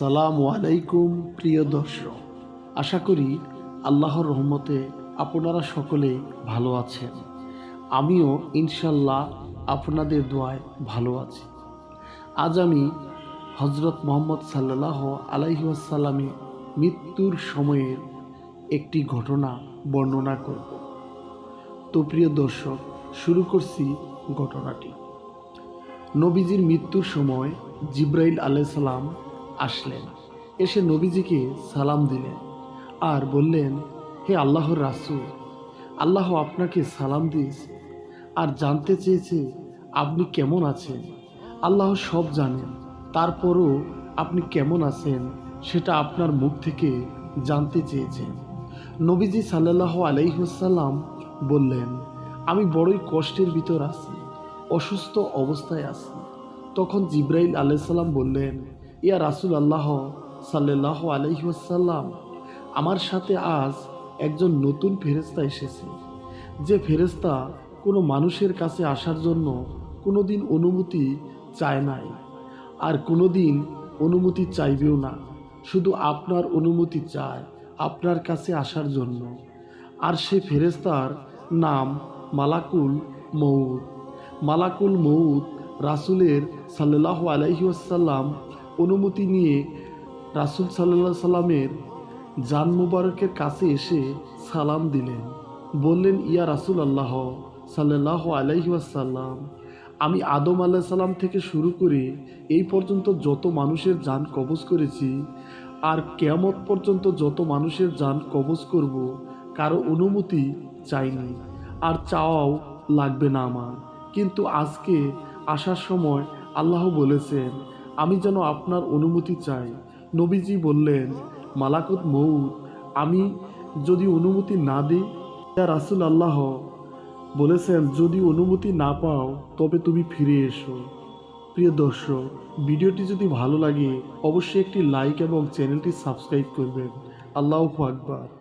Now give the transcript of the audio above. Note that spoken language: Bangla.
আসসালামু আলাইকুম, প্রিয় দর্শক। আশা করি আল্লাহর রহমতে আপনারা সকলে ভালো আছেন। আমিও ইনশাল্লাহ আপনাদের দোয়ায় ভালো আছি। আজ আমি হজরত মোহাম্মদ সাল্লাহ আলাইসাল্লামে মৃত্যুর সময়ের একটি ঘটনা বর্ণনা করব। তো প্রিয় দর্শক, শুরু করছি ঘটনাটি। নবীজির মৃত্যুর সময় জিব্রাইল আলাইসাল্লাম আসলেন। এসে নবীজিকে সালাম দিলেন আর বললেন, হে আল্লাহর রাসূল, আল্লাহ আপনাকে সালাম দিয়েছে আর জানতে চেয়েছে আপনি কেমন আছেন। আল্লাহ সব জানেন, তারপরও আপনি কেমন আছেন সেটা আপনার মুখ থেকে জানতে চেয়েছেন। নবীজি সাল্লাহ আলাইসাল্লাম বললেন, আমি বড়ই কষ্টের ভিতর আছি, অসুস্থ অবস্থায় আছি। তখন জিব্রাইল আলাইসাল্লাম বললেন ইয়া রাসুল আল্লাহ সাল্লাহ আলাইসাল্লাম আমার সাথে আজ একজন নতুন ফেরেস্তা এসেছে। যে ফেরেস্তা কোনো মানুষের কাছে আসার জন্য কোনো দিন অনুমতি চায় নাই, আর কোনো দিন অনুমতি চাইবেও না। শুধু আপনার অনুমতি চায় আপনার কাছে আসার জন্য। আর সে ফেরেস্তার নাম মালাকুল মৌদ মালাকুল মৌদ রাসুলের সাল্লাহ আলাইসাল্লাম অনুমতি নিয়ে রাসুল সাল্লাহ সাল্লামের জান মুবারকের কাছে এসে সালাম দিলেন। বললেন, ইয়া রাসুল আল্লাহ সাল্লাহ আলাইসাল্লাম আমি আদম আল্লাহ সাল্লাম থেকে শুরু করে এই পর্যন্ত যত মানুষের যান কবজ করেছি, আর কেয়ামত পর্যন্ত যত মানুষের যান কবজ করব, কারও অনুমতি চাইনি, আর চাওয়াও লাগবে না আমার। কিন্তু আজকে আসার সময় আল্লাহ বলেছেন আমি যেন আপনার অনুমতি চাই। নবীজি বললেন, মালাকুত মৌত আমি যদি অনুমতি না দিই তা রাসুল আল্লাহ বলেছেন, যদি অনুমতি না পাও, তবে তুমি ফিরে এসো। প্রিয় দর্শক, ভিডিওটি যদি ভালো লাগে, অবশ্যই একটি লাইক এবং চ্যানেলটি সাবস্ক্রাইব করবেন। আল্লাহ আকবার।